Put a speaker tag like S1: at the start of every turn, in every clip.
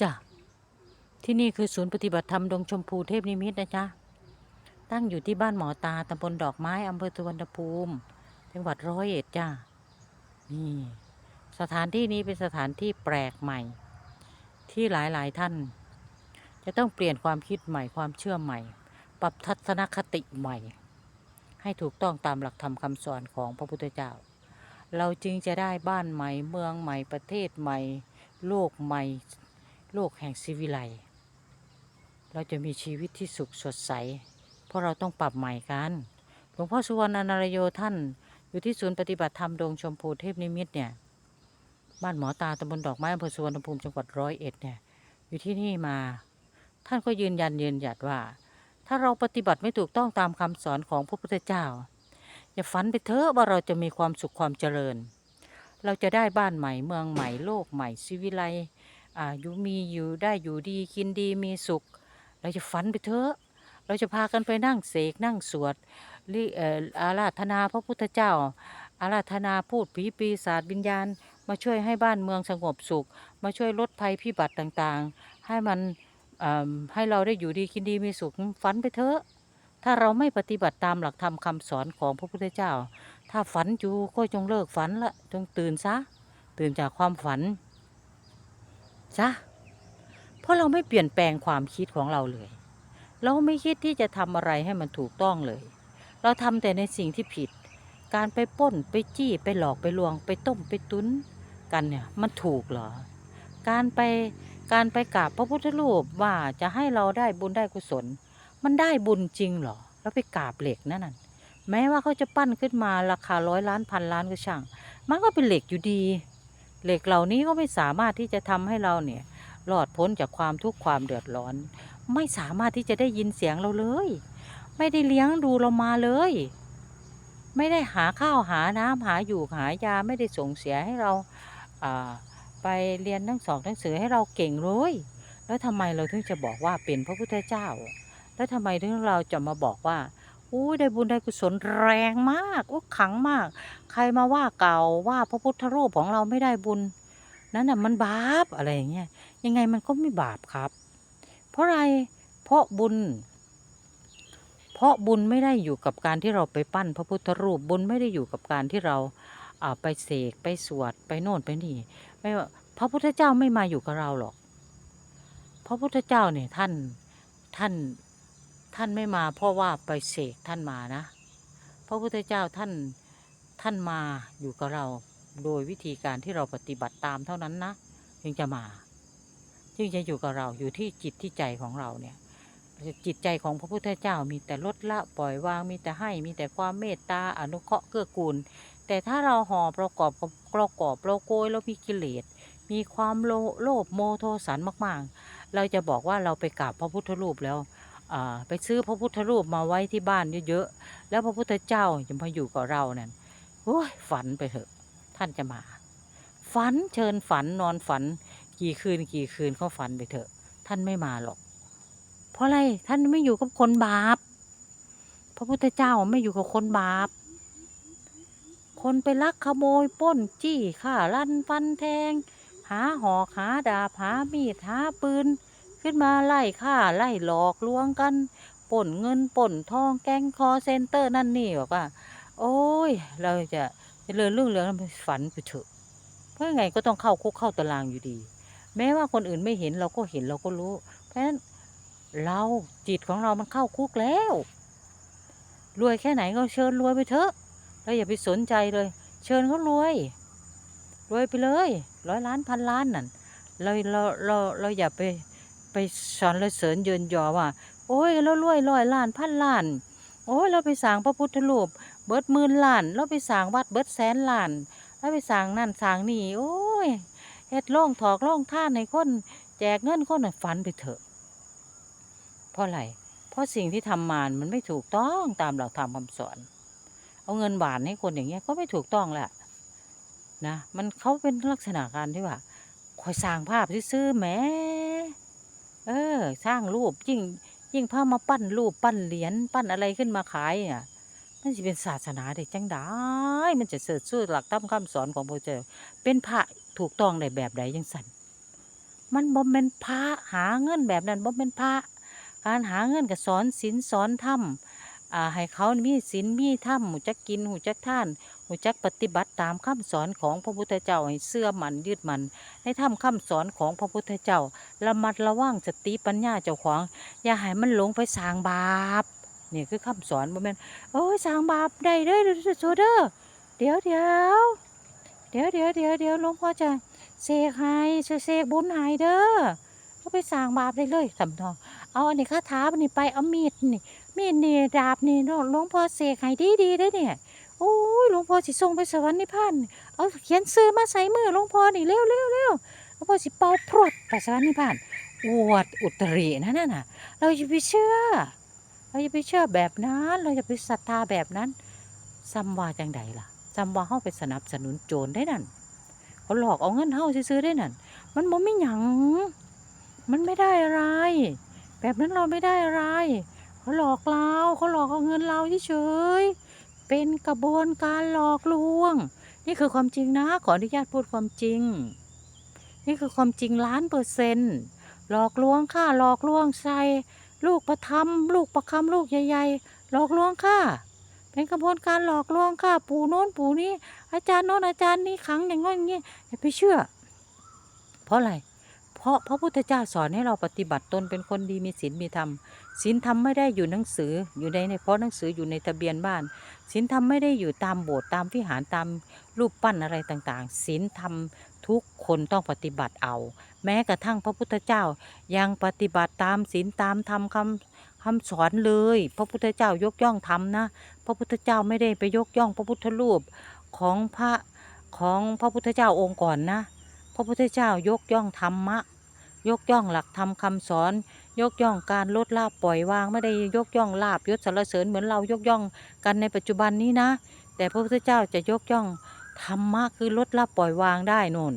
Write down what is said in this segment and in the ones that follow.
S1: จ้ะที่นี่คือศูนย์ปฏิบัติธรรมดงชมพูเทพนิมิตนะจ๊ะตั้งอยู่ที่บ้านหมอตาตำบลดอกไม้อำเภอสุวรรณภูมิ จังหวัดร้อยเอ็ดจ้ะนี่สถานที่นี้เป็นสถานที่แปลกใหม่ ที่หลายๆท่าน จะต้องเปลี่ยนความคิดใหม่ความเชื่อใหม่ ปรับทัศนคติใหม่ ให้ถูกต้องตามหลักธรรมคำสอนของพระพุทธเจ้า เราจึงจะได้บ้านใหม่เมืองใหม่ประเทศใหม่ โลกใหม่ โลกแห่งศิวิไลเราจะมีชีวิตที่สุขสดใส เพราะเราต้องปรับใหม่กัน หลวงพ่อสุวรรณนารโยท่านอยู่ที่ศูนย์ปฏิบัติธรรมดงชมพูเทพนิมิตเนี่ย บ้านหมอตาตำบลดอกไม้อำเภอสุวรรณภูมิจังหวัดร้อยเอ็ดเนี่ย อยู่ที่นี่มา ท่านก็ยืนยันยืนหยัดว่า ถ้าเราปฏิบัติไม่ถูกต้องตามคำสอนของพระพุทธเจ้า อย่าฝันไปเถอะว่าเราจะมีความสุขความเจริญ เราจะได้บ้านใหม่เมืองใหม่โลกใหม่ศิวิไล อ่าอยู่มีอยู่ได้อยู่ดีกินดีมีสุข เราจะฝันไปเถอะ เราจะพากันไปนั่งเสกนั่งสวดลิเอ่ออาราธนาพระพุทธเจ้า อาราธนาพูดผีปีศาจวิญญาณ มาช่วยให้บ้านเมืองสงบสุข มาช่วยลดภัยพิบัติต่างๆ ให้มันเอิ่มให้เราได้อยู่ดีกินดีมีสุขฝันไปเถอะ ถ้าเราไม่ปฏิบัติตามหลักธรรมคำสอนของพระพุทธเจ้า ถ้าฝันอยู่ก็จงเลิกฝันละจงตื่นซะ ตื่นจากความฝัน ซะเพราะเราไม่เปลี่ยนแปลงความคิดของเราเลย เราไม่คิดที่จะทำอะไรให้มันถูกต้องเลย เราทำแต่ในสิ่งที่ผิด การไปป้นไปจี้ไปหลอกไปลวง ไปต้มไปตุ้นกันเนี่ยมันถูกเหรอ การไปการไปกราบพระพุทธรูปว่าจะให้เราได้บุญได้กุศล มันได้บุญจริงเหรอ แล้วไปกราบเหล็กนั่นน่ะแม้ว่าเขาจะปั้นขึ้นมาราคาร้อยล้านพันล้านก็ช่าง มันก็เป็นเหล็กอยู่ดี เหล็กเหล่านี้ก็ไม่สามารถที่จะทำให้เราเนี่ยรอดพ้นจากความทุกข์ความเดือดร้อน ไม่สามารถที่จะได้ยินเสียงเราเลย ไม่ได้เลี้ยงดูเรามาเลย ไม่ได้หาข้าวหาน้ำหาอยู่หายาไม่ได้ส่งเสียให้เราไปเรียนหนังสองหนังสือให้เราเก่งเลยแล้วทำไมเราถึงจะบอกว่าเป็นพระพุทธเจ้า แล้วทำไมถึงเราจะมาบอกว่า อู้ได้บุญได้กุศลแรงมากอู้ขังมาก ใครมาว่าเก่าว่าพระพุทธรูปของเราไม่ได้บุญ นั่นน่ะมันบาปอะไรอย่างเงี้ยยังไงมันก็ไม่บาปครับ เพราะอะไรเพราะบุญ เพราะบุญไม่ได้อยู่กับการที่เราไปปั้น พระพุทธรูปบุญไม่ได้อยู่กับการที่เราอ่าไปเสกไปสวดไปโน่นไปนี่ไม่ว่าพระพุทธเจ้าไม่มาอยู่กับเราหรอก พระพุทธเจ้าเนี่ยท่านท่าน ท่านไม่มาเพราะว่าไปเสกท่านมานะ พระพุทธเจ้าท่านท่านมาอยู่กับเราโดยวิธีการที่เราปฏิบัติตามเท่านั้นนะจึงจะมา จึงจะอยู่กับเราอยู่ที่จิตที่ใจของเราเนี่ย จิตใจของพระพุทธเจ้ามีแต่ลดละปล่อยวางมีแต่ให้มีแต่ความเมตตาอนุเคราะห์เกื้อกูล แต่ถ้าเราห่อประกอบกับประกอบเราโกยแล้วมีกิเลสมีความโลโลภโมโทสันมาก ๆ เราจะบอกว่าเราไปกราบพระพุทธรูปแล้ว ไปซื้อพระพุทธรูปมาไว้ที่บ้านเยอะๆ แล้วพระพุทธเจ้าจะมาอยู่กับเราเนั่นโอ้ยฝันไปเถอะ ท่านจะมา ฝันเชิญฝันนอนฝัน กี่คืนกี่คืนเขาฝันไปเถอะ ท่านไม่มาหรอก เพราะอะไรท่านไม่อยู่กับคนบาป พระพุทธเจ้าไม่อยู่กับคนบาป คนไปลักขโมยป้นจี้ฆ่าลั่นฟันแทง หาหอกหาดาบหามีดหาปืน ขึ้นมาไล่ฆ่าไล่หลอกลวงกันปล้นเงินปล้นทองแก๊งคอเซนเตอร์นั่นนี่บอกว่า โอ้ย เราจะเจริญรุ่งเรื่องแล้วฝันไปเถอะเพราะไงก็ต้องเข้าคุกเข้าตารางอยู่ดี แม้ว่าคนอื่นไม่เห็นเราก็เห็นเราก็รู้ เพราะฉะนั้นเราจิตของเรามันเข้าคุกแล้วรวยแค่ไหนก็เชิญรวยไปเถอะเราอย่าไปสนใจเลย เชิญเขารวยรวยไปเลย ร้อยล้านพันล้านนั่นเราเราเราเราอย่าไป ไปสอนเสริญเยินยอว่า โอ้ยเรารวยร้อยล้านพันล้าน โอ้ยเราไปสร้างพระพุทธรูปเบิดหมื่นล้าน เราไปสร้างวัดเบิดแสนล้านเราไปสร้างนั่นสร้างนี่โอ้ยเฮ็ดร่องถอกร่องท่านให้คนแจกเงินคนน่ะฝันไปเถอะ เพราะอะไร เพราะสิ่งที่ทำมามันไม่ถูกต้องตามหลักธรรมคำสอน เอาเงินหวานให้คนอย่างเงี้ยก็ไม่ถูกต้องแหละนะ มันเขาเป็นลักษณะการที่ว่าคอยสร้างภาพซื่อๆแหม เออ สร้างรูปยิ่ง ยิ่งพามาปั้นรูปปั้นเหรียญปั้นอะไรขึ้นมาขายอะมันจะเป็นศาสนาได้จังได้มันจะเสิร์ชสู้หลักธรรมคำสอนของพระเจ้าเป็นพระถูกต้องในแบบใดยังสันมมันบ่แม่นพระหาเงินแบบนั้นบ่แม่นพระการหาเงินก็สอนศีลสอนธรรมอ่าให้เขามีศีลมีธรรมหูจักกินหูจักท่าน หูจักปฏิบัติตามคำสอนของพระพุทธเจ้าให้เชื่อมันยึดมันให้ทำคำสอนของพระพุทธเจ้าระมัดระวังสติปัญญาเจ้าของ อย่าให้มันหลงไปสางบาปนี่คือคำสอนบ่แม่นโอ้ยสางบาปได้เด้อโซเดอเดี๋ยวเดี๋ยวเดี๋ยวเดี๋ยวเดี๋ยวเดี๋ยวหลวงพ่อจะเสกให้เสกบุญให้เด้อก็ไปสร้างบาปได้เลยสำนองเอาอันนี้คาถาอันนี้ไปเอามีดนี่มีดนี่ดาบนี่เนาะหลวงพ่อเสกให้ดีดีๆได้เนี่ย โอ้ยหลวงพ่อสิส่งไปสวรรค์นิพพานเอาเขียนซื้อมาใส่มือหลวงพ่อนี่เร็วเร็วเร็วหลวงพ่อสิเป่าพรวดไปสวรรค์นิพพานอวดอุตรินั่นน่ะ เราอย่าไปเชื่อ เราอย่าไปเชื่อแบบนั้น เราอย่าไปศรัทธาแบบนั้นซ้ำว่าจังใดล่ะซ้ำว่าเฮาไปสนับสนุนโจรได้นั่นเขาหลอกเอาเงินเฮาซื้อได้นั่น มันบ่มีหยัง มันไม่ได้อะไร แบบนั้นเราไม่ได้อะไรเขาหลอกเราเขาหลอกเอาเงินเราเฉย เป็นกระบวนการหลอกลวง นี่คือความจริงนะ ขออนุญาตพูดความจริง นี่คือความจริงล้านเปอร์เซ็นต์หลอกลวงค่ะหลอกลวงใส่ลูกประทำลูกประคำลูกใหญ่ๆหลอกลวงค่ะ เป็นกระบวนการหลอกลวงค่ะ ปู่โน้นปู่นี้อาจารย์โน้นอาจารย์นี้ขังอย่างงี้อย่างงี้อย่าไปเชื่อ เพราะอะไร เพราะพระพุทธเจ้าสอนให้เราปฏิบัติตนเป็นคนดีมีศีลมีธรรมศีลธรรมไม่ได้อยู่หนังสืออยู่ในในเพราะหนังสืออยู่ในทะเบียนบ้านศีลธรรมไม่ได้อยู่ตามโบสถ์ตามวิหารตามรูปปั้นอะไรต่างๆศีลธรรมทุกคนต้องปฏิบัติเอา แม้กระทั่งพระพุทธเจ้ายังปฏิบัติตามศีลตามธรรมคำคำสอนเลย พระพุทธเจ้ายกย่องธรรมนะ พระพุทธเจ้าไม่ได้ไปยกย่องพระพุทธรูปของพระของพระพุทธเจ้าองค์ก่อนนะ พระพุทธเจ้ายกย่องธรรมะ ยกย่องหลักธรรมคำสอน ยกย่องการลดละปล่อยวางไม่ได้ยกย่องลาบยศสรรเสริญเหมือนเรายกย่องกันในปัจจุบันนี้นะ แต่พระพุทธเจ้าจะยกย่องธรรมะคือลดละปล่อยวางได้นน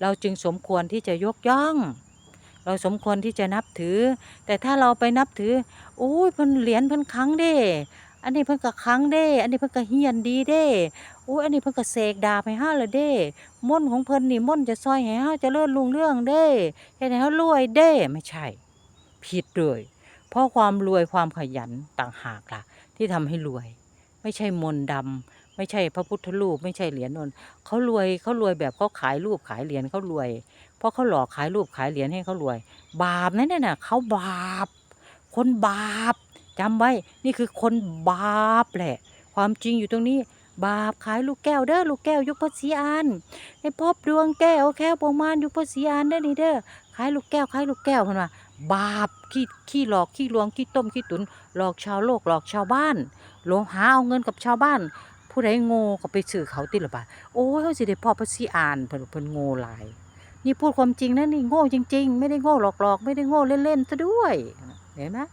S1: เราจึงสมควรที่จะยกย่อง เราสมควรที่จะนับถือ แต่ถ้าเราไปนับถือโอ้ยพิ่นเหรียญพิ่นครั้งเด้ อันนี้เพิ่นก็ครั้งเด้ อันนี้เพิ่นก็เฮียนดีเด้โอ้ยอันนี้เพิ่นก็เสกดาบให้เฮาละเด้มนต์ของเพิ่นนี่มนต์จะซอยให้เฮาเจริญรุ่งเรื่องเด้เฮ็ดให้เฮารวยเด้ไม่ใช่ ผิดเลยเพราะความรวยความขยันต่างหากล่ะ ที่ทำให้รวย ไม่ใช่มนต์ดำไม่ใช่พระพุทธรูป ไม่ใช่เหรียญนนเขารวยเขารวยแบบเขาขายรูปขายเหรียญเขารวย เพราะเขาหลอกขายรูปขายเหรียญให้เขารวย บาปนั่นน่ะเขาบาป คนบาป จำไว้นี่คือคนบาปแหละ ความจริงอยู่ตรงนี้ บาปขายลูกแก้วเด้อลูกแก้วยุคพระศรีอานให้พบดวงแก้วแก้วประมาณยุคพระศรีอานเด้อนี่เด้อขายลูกแก้วขายลูกแก้วเพิ่นว่าบาปขี้ขี้หลอกขี้ลวงขี้ต้มขี้ตุน หลอกชาวโลกหลอกชาวบ้านหลวงหาเอาเงินกับชาวบ้าน ผู้ใดโง่ก็ไปซื้อเขาติละบาทโอ้ยเขาสิได้พ่อพระศรีอานเพิ่นเพิ่นโง่หลายนี่พูดความจริงนะนี่โง่จริง ๆ ไม่ได้โง่หลอกๆ ไม่ได้โง่เล่นๆซะด้วยเห็นไหม